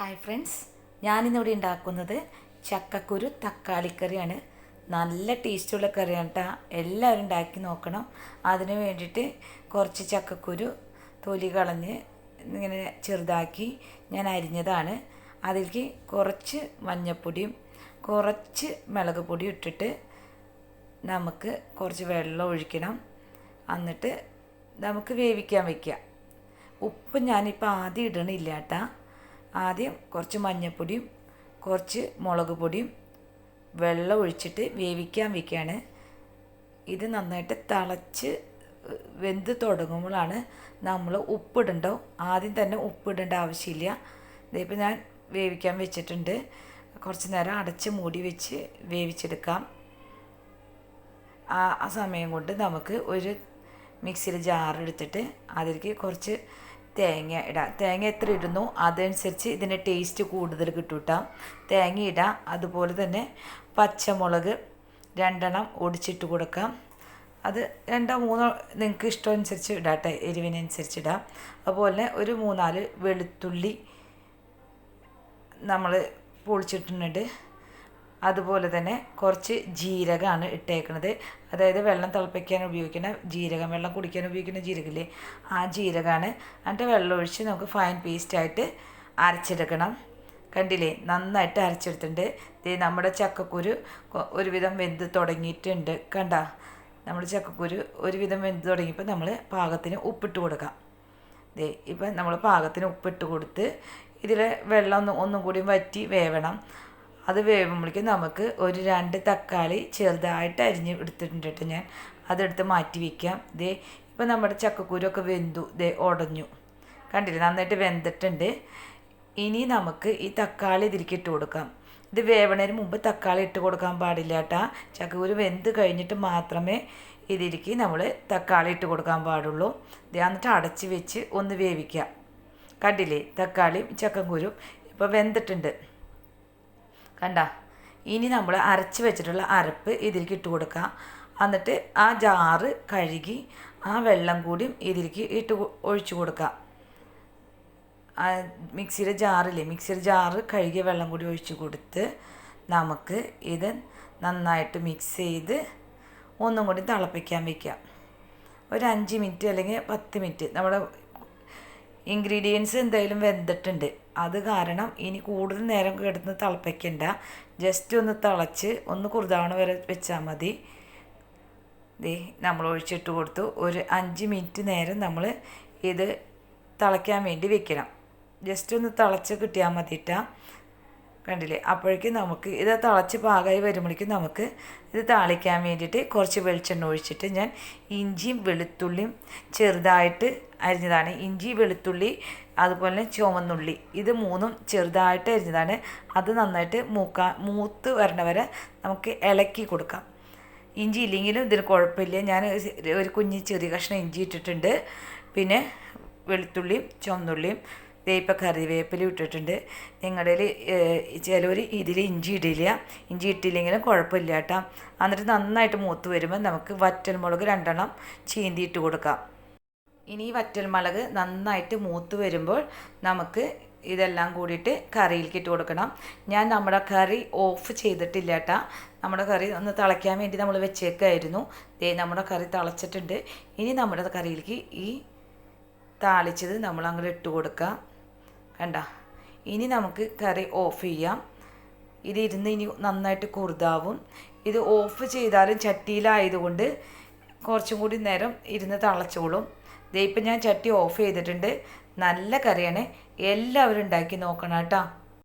Hi friends ഞാനിന്നിവിടെ ഉണ്ടാക്കുന്നത് ചക്കക്കുരു തക്കാളിക്കറിയാണ്. നല്ല ടേസ്റ്റുള്ള കറിയാണ് കേട്ടോ എല്ലാവരും ഉണ്ടാക്കി നോക്കണം. അതിന് വേണ്ടിയിട്ട് കുറച്ച് ചക്കക്കുരു തൊലി കളഞ്ഞ് ഇങ്ങനെ ചെറുതാക്കി ഞാൻ അരിഞ്ഞതാണ്. അതിലേക്ക് കുറച്ച് മഞ്ഞൾപ്പൊടിയും കുറച്ച് മുളക് പൊടിയും ഇട്ടിട്ട് നമുക്ക് കുറച്ച് വെള്ളം ഒഴിക്കണം. എന്നിട്ട് നമുക്ക് വേവിക്കാൻ വയ്ക്കാം ഉപ്പ് ഞാനിപ്പോൾ ആദ്യം ഇടണില്ല കേട്ടാ ആദ്യം കുറച്ച് മഞ്ഞൾപ്പൊടിയും കുറച്ച് മുളക് പൊടിയും വെള്ളം ഒഴിച്ചിട്ട് വേവിക്കാൻ വയ്ക്കുകയാണ് ഇത് നന്നായിട്ട് തിളച്ച് വെന്ത് തുടങ്ങുമ്പോഴാണ് നമ്മൾ ഉപ്പിടണ്ടോ. ആദ്യം തന്നെ ഉപ്പിടേണ്ട ആവശ്യമില്ല. ഇതിപ്പോൾ ഞാൻ വേവിക്കാൻ വെച്ചിട്ടുണ്ട്. കുറച്ച് നേരം അടച്ച് മൂടി വെച്ച് വേവിച്ചെടുക്കാം. ആ സമയം കൊണ്ട് നമുക്ക് ഒരു മിക്സിയിൽ ജാർ എടുത്തിട്ട് അതിലേക്ക് കുറച്ച് തേങ്ങ ഇടാം. തേങ്ങ എത്ര ഇടുന്നു? അതനുസരിച്ച് ഇതിന്റെ ടേസ്റ്റ് കൂടുതൽ കിട്ടും തേങ്ങ ഇടാം. അതുപോലെ തന്നെ പച്ചമുളക് രണ്ടെണ്ണം ഒടിച്ചിട്ട് കൊടുക്കാം. അത് രണ്ടോ മൂന്നോ നിങ്ങൾക്ക് ഇഷ്ടം അനുസരിച്ച് ഇടാട്ടെ. എരിവിനനുസരിച്ച് ഇടാം. അതുപോലെ ഒരു മൂന്നാൽ വെളുത്തുള്ളി നമ്മൾ പൊളിച്ചിട്ടുണ്ട്. അതുപോലെ തന്നെ കുറച്ച് ജീരകമാണ് ഇട്ടേക്കണത്. അതായത് വെള്ളം തിളപ്പിക്കാൻ ഉപയോഗിക്കുന്ന ജീരകം വെള്ളം കുടിക്കാൻ ഉപയോഗിക്കുന്ന ജീരകമില്ലേ? ആ ജീരകമാണ്. എന്നിട്ട് വെള്ളം ഒഴിച്ച് നമുക്ക് ഫൈൻ പേസ്റ്റായിട്ട് അരച്ചെടുക്കണം. കണ്ടില്ലേ? നന്നായിട്ട് അരച്ചെടുത്തിട്ടുണ്ട്. ദേ നമ്മുടെ ചക്കക്കുരു ഒരുവിധം വെന്ത് തുടങ്ങിയിട്ടുണ്ട്. കണ്ട? നമ്മുടെ ചക്കക്കുരു ഒരുവിധം വെന്ത് തുടങ്ങിയപ്പോൾ നമ്മൾ പാകത്തിന് ഉപ്പിട്ട് കൊടുക്കാം. ദേ ഇപ്പം നമ്മൾ പാകത്തിന് ഉപ്പിട്ട് കൊടുത്ത് ഇതിൽ വെള്ളം ഒന്നും കൂടി വറ്റി വേവണം. അത് വേവുമ്പോഴേക്കും നമുക്ക് ഒരു രണ്ട് തക്കാളി ചെറുതായിട്ട് അരിഞ്ഞ് എടുത്തിട്ടുണ്ട് കേട്ടോ ഞാൻ. അതെടുത്ത് മാറ്റി വയ്ക്കാം ദേ ഇപ്പം നമ്മുടെ ചക്കക്കൂരൊക്കെ വെന്തു. ദേ ഉടഞ്ഞു. കണ്ടില്ലേ? നന്നായിട്ട് വെന്തിട്ടുണ്ട്. ഇനി നമുക്ക് ഈ തക്കാളി ഇതിലേക്ക് ഇട്ട് കൊടുക്കാം. ഇത് വേവണതിന് മുമ്പ് തക്കാളി ഇട്ട് കൊടുക്കാൻ പാടില്ല കേട്ടാ. ചക്കക്കുരു വെന്ത് കഴിഞ്ഞിട്ട് മാത്രമേ ഇതിലേക്ക് നമ്മൾ തക്കാളി ഇട്ട് കൊടുക്കാൻ പാടുള്ളൂ. ഇത് എന്നിട്ട് അടച്ച് വെച്ച് ഒന്ന് വേവിക്കാം. കണ്ടില്ലേ? തക്കാളിയും ചക്കക്കുരും ഇപ്പോൾ വെന്തിട്ടുണ്ട്. കണ്ട? ഇനി നമ്മൾ അരച്ച് വെച്ചിട്ടുള്ള അരപ്പ് ഇതിലേക്ക് ഇട്ട് കൊടുക്കുക എന്നിട്ട് ആ ജാറ് കഴുകി ആ വെള്ളം കൂടിയും ഇതിലേക്ക് ഇട്ട് ഒഴിച്ചു കൊടുക്കുക മിക്സിയുടെ ജാറില്ലേ? മിക്സിയുടെ ജാറ് കഴുകിയ വെള്ളം കൂടി ഒഴിച്ച് കൊടുത്ത് നമുക്ക് ഇത് നന്നായിട്ട് മിക്സ് ചെയ്ത് ഒന്നും കൂടി തിളപ്പിക്കാൻ വയ്ക്കാം ഒരു അഞ്ച് മിനിറ്റ് അല്ലെങ്കിൽ പത്ത് മിനിറ്റ്. നമ്മുടെ ഇൻഗ്രീഡിയൻസ് എന്തായാലും വെന്തിട്ടുണ്ട്. അത് കാരണം ഇനി കൂടുതൽ നേരം കിടന്ന് തിളപ്പിക്കണ്ട. ജസ്റ്റ് ഒന്ന് തിളച്ച് ഒന്ന് കുറുതാവണ വരെ വെച്ചാൽ മതി. ദേ നമ്മൾ ഒഴിച്ചിട്ട് കൊടുത്തു. ഒരു അഞ്ച് മിനിറ്റ് നേരം നമ്മൾ ഇത് തിളയ്ക്കാൻ വേണ്ടി വെക്കണം. ജസ്റ്റ് ഒന്ന് തിളച്ച് കിട്ടിയാൽ മതിട്ടാ. കണ്ടില്ലേ? അപ്പോഴേക്കും നമുക്ക് ഇത് തിളച്ച് പാകമായി വരുമ്പോഴേക്കും നമുക്ക് ഇത് താളിക്കാൻ വേണ്ടിയിട്ട് കുറച്ച് വെളിച്ചെണ്ണ ഒഴിച്ചിട്ട് ഞാൻ ഇഞ്ചിയും വെളുത്തുള്ളിയും ചെറുതായിട്ട് അരിഞ്ഞതാണ്. ഇഞ്ചി വെളുത്തുള്ളി അതുപോലെ തന്നെ ചുവന്നുള്ളി ഇത് മൂന്നും ചെറുതായിട്ട് അരിഞ്ഞതാണ്. അത് നന്നായിട്ട് മൂക്കാൻ മൂത്ത് വരണ വരെ നമുക്ക് ഇളക്കി കൊടുക്കാം. ഇഞ്ചി ഇല്ലെങ്കിലും ഇതിന് കുഴപ്പമില്ല. ഞാൻ ഒരു കുഞ്ഞ് ചെറിയ കഷ്ണം ഇഞ്ചി ഇട്ടിട്ടുണ്ട്. പിന്നെ വെളുത്തുള്ളിയും ചുവന്നുള്ളിയും വേപ്പ കറിവേപ്പില ഇട്ടിട്ടുണ്ട്. നിങ്ങളുടെ ചിലവർ ഇതിൽ ഇഞ്ചി ഇടില്ല. ഇഞ്ചി ഇട്ടില്ലെങ്കിലും കുഴപ്പമില്ല കേട്ടോ എന്നിട്ട് നന്നായിട്ട് മൂത്ത് വരുമ്പോൾ നമുക്ക് വറ്റൽമുളക് രണ്ടെണ്ണം ചീന്തിയിട്ട് കൊടുക്കാം. ഇനി ഈ വറ്റൽമുളക് നന്നായിട്ട് മൂത്ത് വരുമ്പോൾ നമുക്ക് ഇതെല്ലാം കൂടിയിട്ട് കറിയിലേക്ക് ഇട്ട് കൊടുക്കണം. ഞാൻ നമ്മുടെ കറി ഓഫ് ചെയ്തിട്ടില്ല കേട്ടാ നമ്മുടെ കറി ഒന്ന് തിളയ്ക്കാൻ വേണ്ടി നമ്മൾ വെച്ചേക്കായിരുന്നു. ദേ നമ്മുടെ കറി തിളച്ചിട്ടുണ്ട്. ഇനി നമ്മുടെ കറിയിലേക്ക് ഈ താളിച്ചത് നമ്മൾ അങ്ങോട്ട് ഇട്ട് കൊടുക്കാം. കണ്ട. ഇനി നമുക്ക് കറി ഓഫ് ചെയ്യാം. ഇത് ഇരുന്ന് ഇനി നന്നായിട്ട് കുറുതാവും. ഇത് ഓഫ് ചെയ്താലും ചട്ടിയിലായതുകൊണ്ട് കുറച്ചും കൂടി നേരം ഇരുന്ന് തളച്ചോളും. ദേ ഇപ്പം ഞാൻ ചട്ടി ഓഫ് ചെയ്തിട്ടുണ്ട്. നല്ല കറിയാണ്. എല്ലാവരും ഉണ്ടാക്കി നോക്കണം കേട്ടോ.